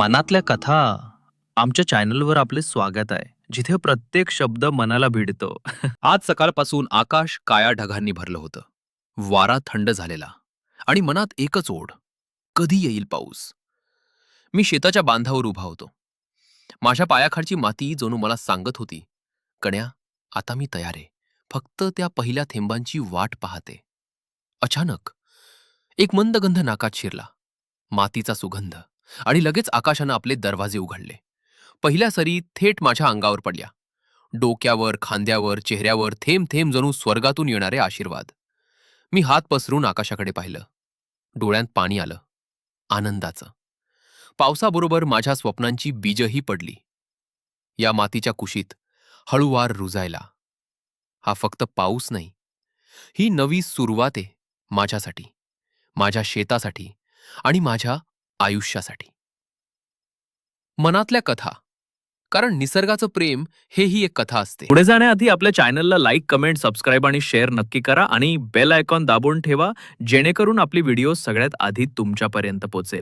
मनातल्या कथा आमच्या चॅनलवर आपले स्वागत आहे जिथे प्रत्येक शब्द मनाला भिडतो. आज सकाळपासून आकाश काया ढगांनी भरलं होतं. वारा थंड झालेला आणि मनात एकच ओढ कधी येईल पाऊस? मी शेताच्या बांधावर उभा होतो. माझ्या पायाखालची माती जणू मला सांगत होती कण्या आता मी तयार आहे. फक्त त्या पहिल्या थेंबांची वाट पाहते. अचानक एक मंद गंध नाकात शिरला. मातीचा सुगंध. आणि लगेच आकाशानं आपले दरवाजे उघडले. पहिल्या सरी थेट माझ्या अंगावर पडल्या. डोक्यावर खांद्यावर चेहऱ्यावर थेंब थेंब जणू स्वर्गातून येणारे आशीर्वाद. मी हात पसरून आकाशाकडे पाहिलं. डोळ्यांत पाणी आलं. आनंदाचं. पावसाबरोबर माझ्या स्वप्नांची बीजही पडली. या मातीच्या कुशीत हळूवार रुजायला. हा फक्त पाऊस नाही. ही नवी सुरुवात आहे माझ्यासाठी माझ्या शेतासाठी आणि माझ्या आयुष्यासाठी. मनातल्या कथा. कारण निसर्गाचं प्रेम हेही एक कथा असते. पुढे जाण्याआधी आपल्या चॅनलला लाईक कमेंट सबस्क्राईब आणि शेअर नक्की करा आणि बेल आयकॉन दाबून ठेवा जेणेकरून आपली व्हिडिओ सगळ्यात आधी तुमच्यापर्यंत पोहोचेल